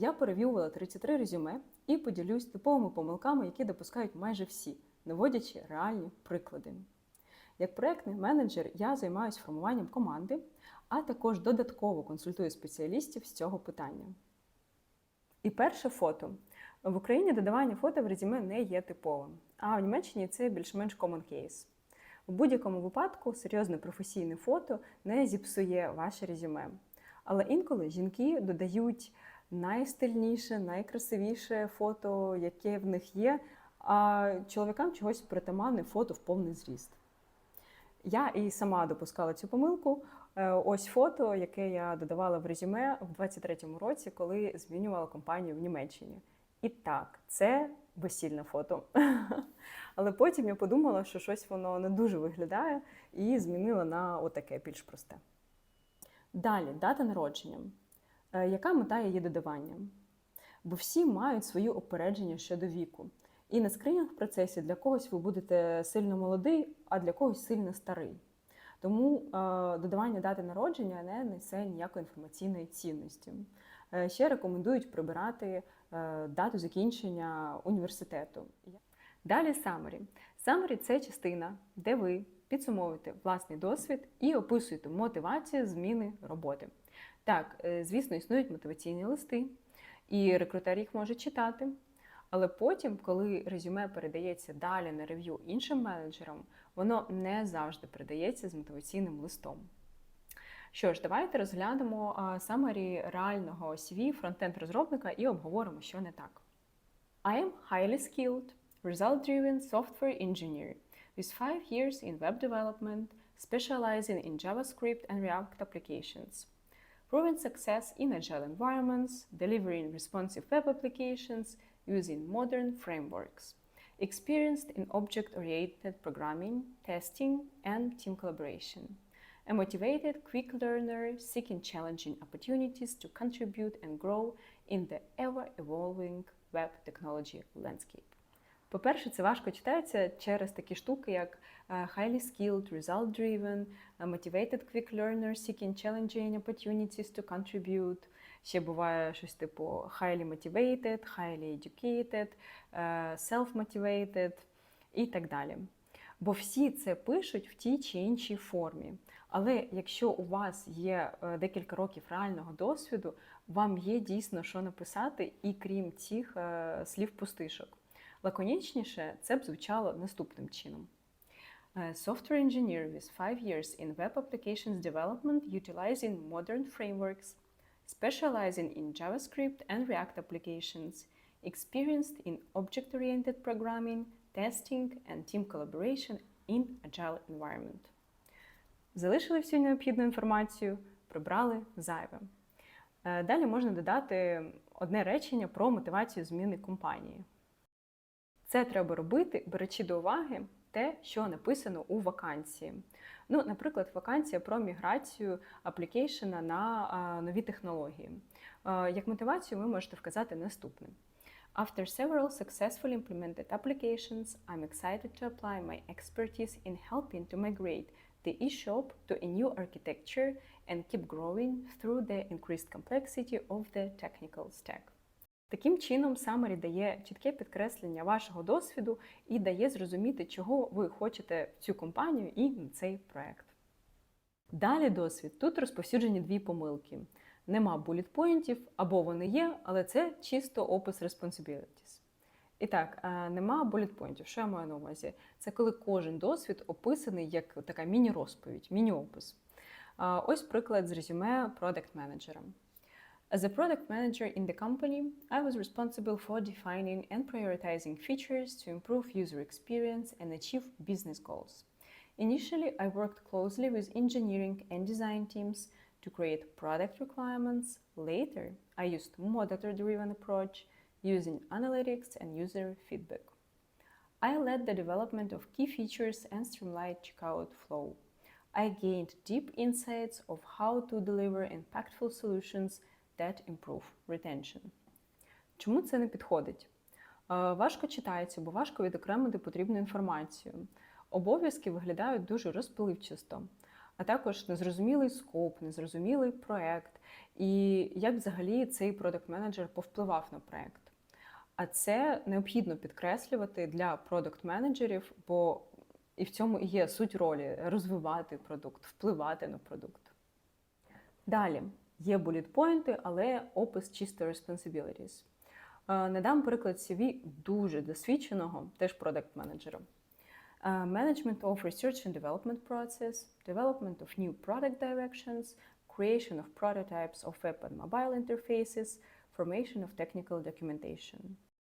Я перев'ювала 33 резюме і поділюсь типовими помилками, які допускають майже всі, наводячи реальні приклади. Як проєктний менеджер я займаюся формуванням команди, а також додатково консультую спеціалістів з цього питання. І перше фото. В Україні додавання фото в резюме не є типовим, а в Німеччині це більш-менш common case. У будь-якому випадку серйозне професійне фото не зіпсує ваше резюме. Але інколи жінки додають найстильніше, найкрасивіше фото, яке в них є, а чоловікам чогось притаманне фото в повний зріст. Я і сама допускала цю помилку. Е, Ось фото, яке я додавала в резюме в 23-му році, коли змінювала компанію в Німеччині. І так, це весільне фото. Але потім я подумала, що щось воно не дуже виглядає, і змінила на отаке більш просте. Далі, дата народження. Е, Яка мета її додавання? Бо всі мають свої опередження щодо віку. І на скринінг процесі для когось ви будете сильно молодий, а для когось сильно старий. Тому е, додавання дати народження не несе ніякої інформаційної цінності. Е, ще рекомендують прибирати дату закінчення університету. Далі summary. Summary – це частина, де ви підсумовуєте власний досвід і описуєте мотивацію зміни роботи. Так, е, звісно, існують мотиваційні листи, і рекрутер їх може читати. Але потім, коли резюме передається далі на рев'ю іншим менеджерам, воно не завжди передається з мотиваційним листом. Що ж, давайте розглянемо самарі реального CV фронтенд-розробника і обговоримо, що не так. I am highly skilled, result-driven software engineer with five years in web development, specializing in JavaScript and React applications. Proven success in agile environments, delivering responsive web applications using modern frameworks. Experienced in object-oriented programming, testing, and team collaboration. A motivated, quick learner seeking challenging opportunities to contribute and grow in the ever-evolving web technology landscape. По-перше, це важко читається через такі штуки, як е, highly skilled, result-driven, е, motivated quick learner seeking challenging opportunities to contribute. Ще буває щось типу highly motivated, highly educated, е, self-motivated і так далі. Бо всі це пишуть в тій чи іншій формі. Але якщо у вас є декілька років реального досвіду, вам є дійсно що написати, і крім цих слів-пустишок. Лаконічніше це б звучало наступним чином. Software engineer with 5 years in web applications development utilizing modern frameworks, specializing in JavaScript and React applications, experienced in object-oriented programming, testing and team collaboration in agile environment. Залишили всю необхідну інформацію, прибрали зайве. Далі можна додати одне речення про мотивацію зміни компанії. Це треба робити, беручи до уваги те, що написано у вакансії. Ну, Наприклад, вакансія про міграцію аплікейшена на нові технології. Як мотивацію ви можете вказати наступне. After several successfully implemented applications, I'm excited to apply my expertise in helping to migrate the eShop to a new architecture and keep growing through the increased complexity of the technical stack. Таким чином, Summary дає чітке підкреслення вашого досвіду і дає зрозуміти, чого ви хочете в цю компанію і на цей проект. Далі досвід. Тут розповсюджені дві помилки. Нема булітпоінтів, або вони є, але це чисто опис responsibilities. І так, нема булітпоінтів. Що я маю на увазі? Це коли кожен досвід описаний як така міні-розповідь, міні-опис. Ось приклад з резюме продакт-менеджера. As a product manager in the company, I was responsible for defining and prioritizing features to improve user experience and achieve business goals. Initially, I worked closely with engineering and design teams to create product requirements. Later, I used more data-driven approach using analytics and user feedback. I led the development of key features and streamlined checkout flow. I gained deep insights of how to deliver impactful solutions that improve retention. Чому це не підходить? Важко читається, бо важко відокремити потрібну інформацію. Обов'язки виглядають дуже розпливчасто. а також незрозумілий скоп, незрозумілий проект, і як взагалі цей продакт менеджер повпливав на проект. А це необхідно підкреслювати для продакт менеджерів бо і в цьому і є суть ролі розвивати продукт, впливати на продукт. Далі є булітпойнти, але опис чисто responsibilities. Е, Надам приклад CV дуже досвідченого, теж продакт менеджера. Е, Management of research and development process, development of new product directions, creation of prototypes of web and mobile interfaces, formation of technical documentation.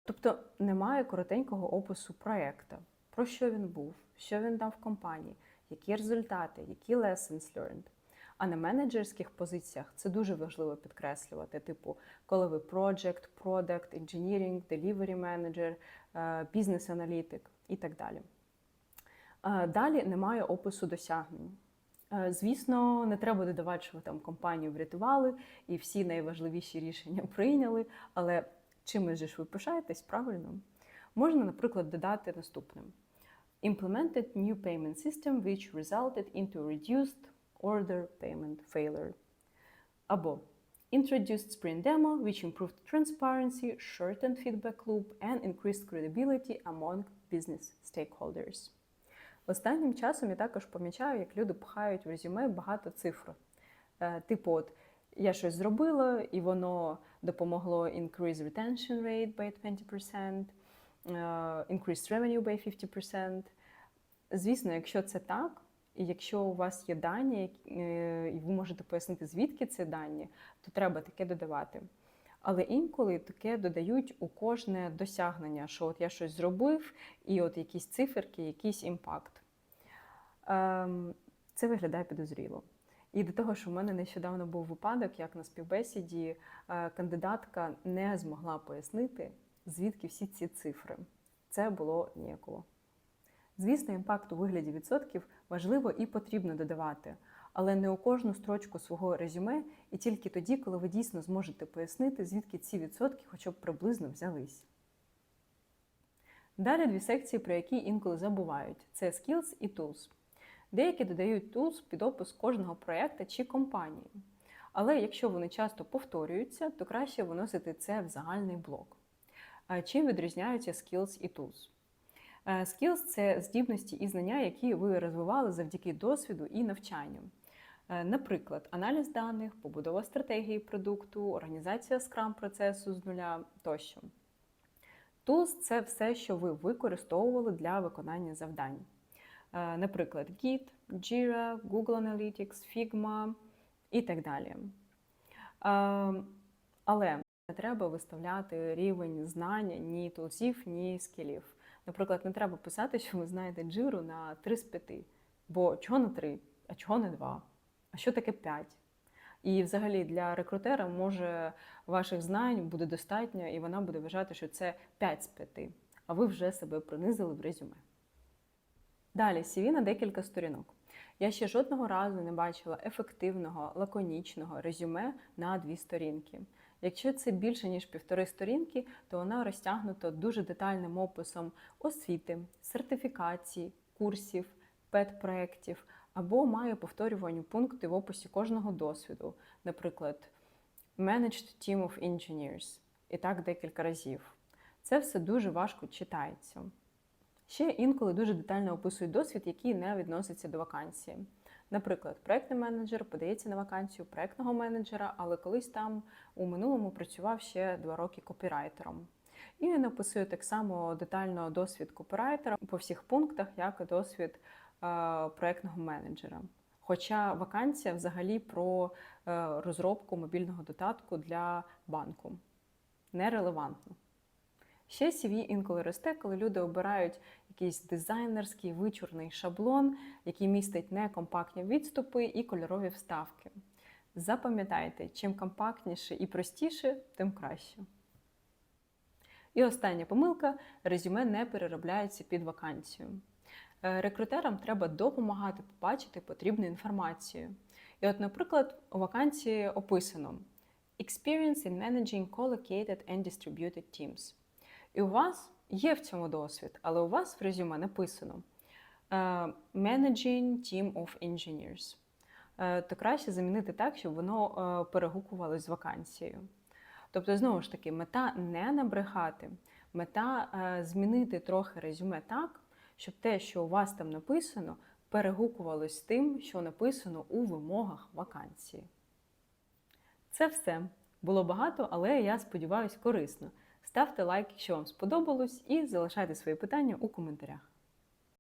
Тобто немає коротенького опису проєкта, про що він був, що він дав компанії, які результати, які lessons learned. А на менеджерських позиціях це дуже важливо підкреслювати, типу, коли ви project, product, engineering, delivery manager, бізнес-аналітик і так далі. Е, Далі немає опису досягнень. Е, Звісно, не треба додавати, що ви там компанію врятували і всі найважливіші рішення прийняли, але чимось же ж ви пишаєтесь правильно? Можна, наприклад, додати наступним: Implemented new payment system which resulted into reduced order payment failure. Або Introduced Sprint Demo which improved transparency, shortened feedback loop and increased credibility among business stakeholders. Останнім часом я також помічаю, як люди пхають в резюме багато цифр. Е, Типу, от я щось зробила, і воно допомогло increase retention rate by 20%, е, increase revenue by 50%. Звісно, якщо це так, і якщо у вас є дані, е, і ви можете пояснити, звідки це дані, то треба таке додавати. Але інколи таке додають у кожне досягнення, що от я щось зробив, і от якісь циферки, якийсь імпакт. Ем, Це виглядає підозріло. І до того, що в мене нещодавно був випадок, як на співбесіді е, кандидатка не змогла пояснити, звідки всі ці цифри. Це було ніяково. Звісно, імпакт у вигляді відсотків важливо і потрібно додавати, але не у кожну строчку свого резюме, і тільки тоді, коли ви дійсно зможете пояснити, звідки ці відсотки хоча б приблизно взялись. Далі дві секції, про які інколи забувають: це skills і tools. Деякі додають tools під опис кожного проєкту чи компанії. Але якщо вони часто повторюються, то краще виносити це в загальний блок. Чим відрізняються skills і tools? Е, Skills – це здібності і знання, які ви розвивали завдяки досвіду і навчанню. Е, Наприклад, аналіз даних, побудова стратегії продукту, організація скрам процесу з нуля тощо. Tools – це все, що ви використовували для виконання завдань. Е, Наприклад, Git, Jira, Google Analytics, Figma і так далі. Але не треба виставляти рівень знання ні тулзів, ні скілів. Наприклад, не треба писати, що ви знаєте джиру на 3 з 5. Бо чого на 3, а чого не 2? А що таке 5? І взагалі для рекрутера може ваших знань буде достатньо, і вона буде вважати, що це 5 з 5, а ви вже себе принизили в резюме. Далі CV на декілька сторінок. Я ще жодного разу не бачила ефективного, лаконічного резюме на дві сторінки. Якщо це більше ніж півтори сторінки, то вона розтягнута дуже детальним описом освіти, сертифікацій, курсів, педпроєктів або має повторювані пункти в описі кожного досвіду, наприклад, Managed Team of Engineers і так декілька разів. Це все дуже важко читається. Ще інколи дуже детально описують досвід, який не відноситься до вакансії. Наприклад, проектний менеджер подається на вакансію проектного менеджера, але колись там у минулому працював ще два роки копірайтером. І він описує так само детально досвід копірайтера по всіх пунктах, як і досвід е, проектного менеджера. Хоча вакансія взагалі про е, розробку мобільного додатку для банку нерелевантно. Ще CV інколи росте, коли люди обирають якийсь дизайнерський вичурний шаблон, який містить некомпактні відступи і кольорові вставки. Запам'ятайте, чим компактніше і простіше, тим краще. І остання помилка: резюме не переробляється під вакансію. Е, Рекрутерам треба допомагати побачити потрібну інформацію. І от, наприклад, у вакансії описано Experience in managing collocated and distributed teams. І у вас є в цьому досвід, але у вас в резюме написано е, Managing Team of Engineers. е, то краще замінити так, щоб воно е, перегукувалось з вакансією. Тобто, знову ж таки, мета не набрехати, мета змінити трохи резюме так, щоб те, що у вас там написано, перегукувалось з тим, що написано у вимогах вакансії. Це все. Було багато, але я сподіваюся, корисно. Ставте лайк, якщо вам сподобалось, і залишайте свої питання у коментарях.